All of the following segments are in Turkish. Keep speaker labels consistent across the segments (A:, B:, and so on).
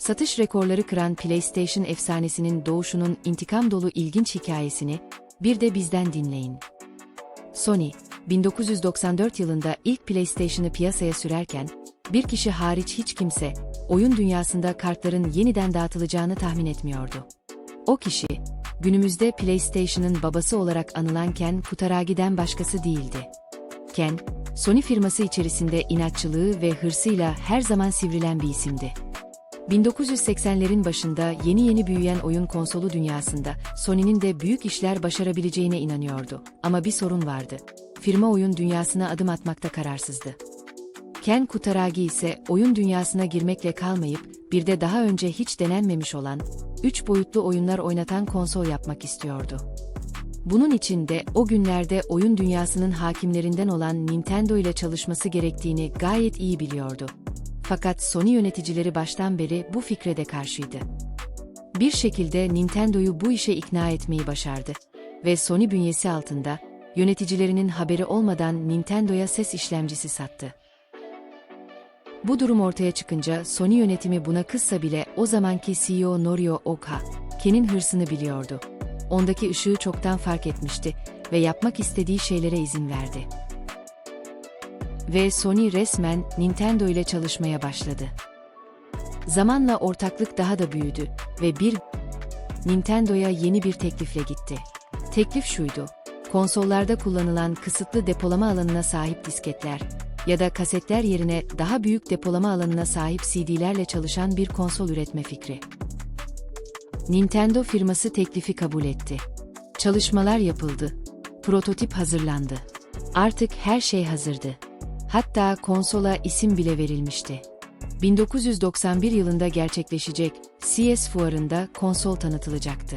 A: Satış rekorları kıran PlayStation efsanesinin doğuşunun intikam dolu ilginç hikayesini bir de bizden dinleyin. Sony, 1994 yılında ilk PlayStation'ı piyasaya sürerken, bir kişi hariç hiç kimse, oyun dünyasında kartların yeniden dağıtılacağını tahmin etmiyordu. O kişi, günümüzde PlayStation'ın babası olarak anılan Ken Kutaragi'den başkası değildi. Ken, Sony firması içerisinde inatçılığı ve hırsıyla her zaman sivrilen bir isimdi. 1980'lerin başında yeni yeni büyüyen oyun konsolu dünyasında Sony'nin de büyük işler başarabileceğine inanıyordu. Ama bir sorun vardı. Firma oyun dünyasına adım atmakta kararsızdı. Ken Kutaragi ise oyun dünyasına girmekle kalmayıp bir de daha önce hiç denenmemiş olan, üç boyutlu oyunlar oynatan konsol yapmak istiyordu. Bunun için de o günlerde oyun dünyasının hakimlerinden olan Nintendo ile çalışması gerektiğini gayet iyi biliyordu. Fakat Sony yöneticileri baştan beri bu fikre de karşıydı. Bir şekilde Nintendo'yu bu işe ikna etmeyi başardı ve Sony bünyesi altında yöneticilerinin haberi olmadan Nintendo'ya ses işlemcisi sattı. Bu durum ortaya çıkınca Sony yönetimi buna kızsa bile o zamanki CEO Norio Oka, Ken'in hırsını biliyordu. Ondaki ışığı çoktan fark etmişti ve yapmak istediği şeylere izin verdi. Ve Sony resmen Nintendo ile çalışmaya başladı. Zamanla ortaklık daha da büyüdü ve bir Nintendo'ya yeni bir teklifle gitti. Teklif şuydu. Konsollarda kullanılan kısıtlı depolama alanına sahip disketler ya da kasetler yerine daha büyük depolama alanına sahip CD'lerle çalışan bir konsol üretme fikri. Nintendo firması teklifi kabul etti. Çalışmalar yapıldı. Prototip hazırlandı. Artık her şey hazırdı. Hatta konsola isim bile verilmişti. 1991 yılında gerçekleşecek CS fuarında konsol tanıtılacaktı.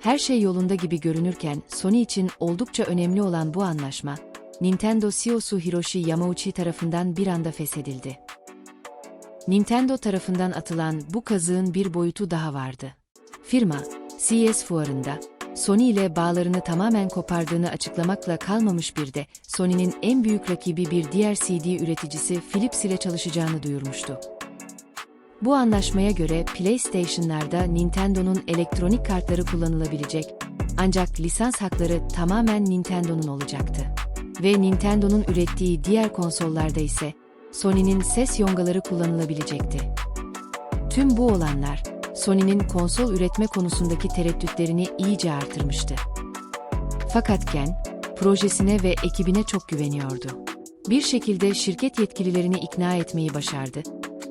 A: Her şey yolunda gibi görünürken Sony için oldukça önemli olan bu anlaşma, Nintendo CEO'su Hiroshi Yamauchi tarafından bir anda feshedildi. Nintendo tarafından atılan bu kazığın bir boyutu daha vardı. Firma, CES fuarında, Sony ile bağlarını tamamen kopardığını açıklamakla kalmamış bir de, Sony'nin en büyük rakibi bir diğer CD üreticisi Philips ile çalışacağını duyurmuştu. Bu anlaşmaya göre PlayStation'larda Nintendo'nun elektronik kartları kullanılabilecek, ancak lisans hakları tamamen Nintendo'nun olacaktı. Ve Nintendo'nun ürettiği diğer konsollarda ise Sony'nin ses yongaları kullanılabilecekti. Tüm bu olanlar, Sony'nin konsol üretme konusundaki tereddütlerini iyice artırmıştı. Fakat Ken, projesine ve ekibine çok güveniyordu. Bir şekilde şirket yetkililerini ikna etmeyi başardı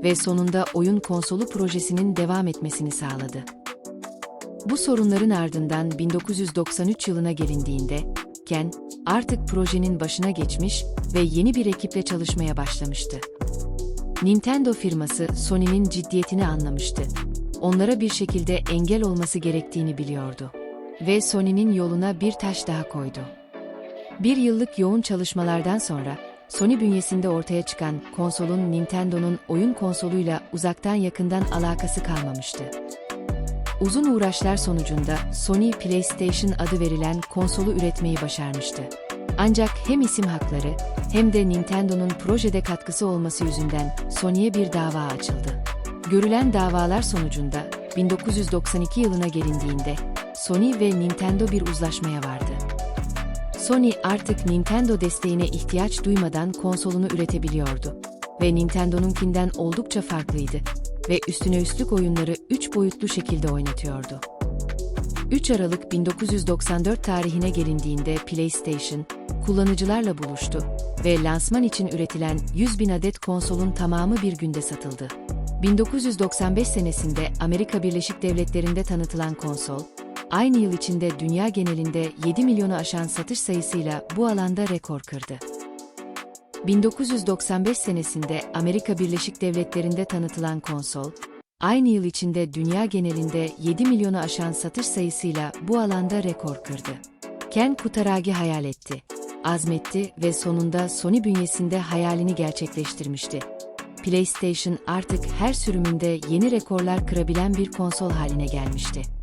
A: ve sonunda oyun konsolu projesinin devam etmesini sağladı. Bu sorunların ardından 1993 yılına gelindiğinde, Ken, artık projenin başına geçmiş ve yeni bir ekiple çalışmaya başlamıştı. Nintendo firması Sony'nin ciddiyetini anlamıştı. Onlara bir şekilde engel olması gerektiğini biliyordu. Ve Sony'nin yoluna bir taş daha koydu. Bir yıllık yoğun çalışmalardan sonra, Sony bünyesinde ortaya çıkan konsolun Nintendo'nun oyun konsoluyla uzaktan yakından alakası kalmamıştı. Uzun uğraşlar sonucunda Sony PlayStation adı verilen konsolu üretmeyi başarmıştı. Ancak hem isim hakları hem de Nintendo'nun projede katkısı olması yüzünden Sony'ye bir dava açıldı. Görülen davalar sonucunda 1992 yılına gelindiğinde Sony ve Nintendo bir uzlaşmaya vardı. Sony artık Nintendo desteğine ihtiyaç duymadan konsolunu üretebiliyordu ve Nintendo'nunkinden oldukça farklıydı ve üstüne üstlük oyunları 3 boyutlu şekilde oynatıyordu. 3 Aralık 1994 tarihine gelindiğinde PlayStation, kullanıcılarla buluştu ve lansman için üretilen 100 bin adet konsolun tamamı bir günde satıldı. 1995 senesinde Amerika Birleşik Devletleri'nde tanıtılan konsol, aynı yıl içinde dünya genelinde 7 milyonu aşan satış sayısıyla bu alanda rekor kırdı. 1995 senesinde Amerika Birleşik Devletleri'nde tanıtılan konsol, aynı yıl içinde dünya genelinde 7 milyonu aşan satış sayısıyla bu alanda rekor kırdı. Ken Kutaragi hayal etti, azmetti ve sonunda Sony bünyesinde hayalini gerçekleştirmişti. PlayStation artık her sürümünde yeni rekorlar kırabilen bir konsol haline gelmişti.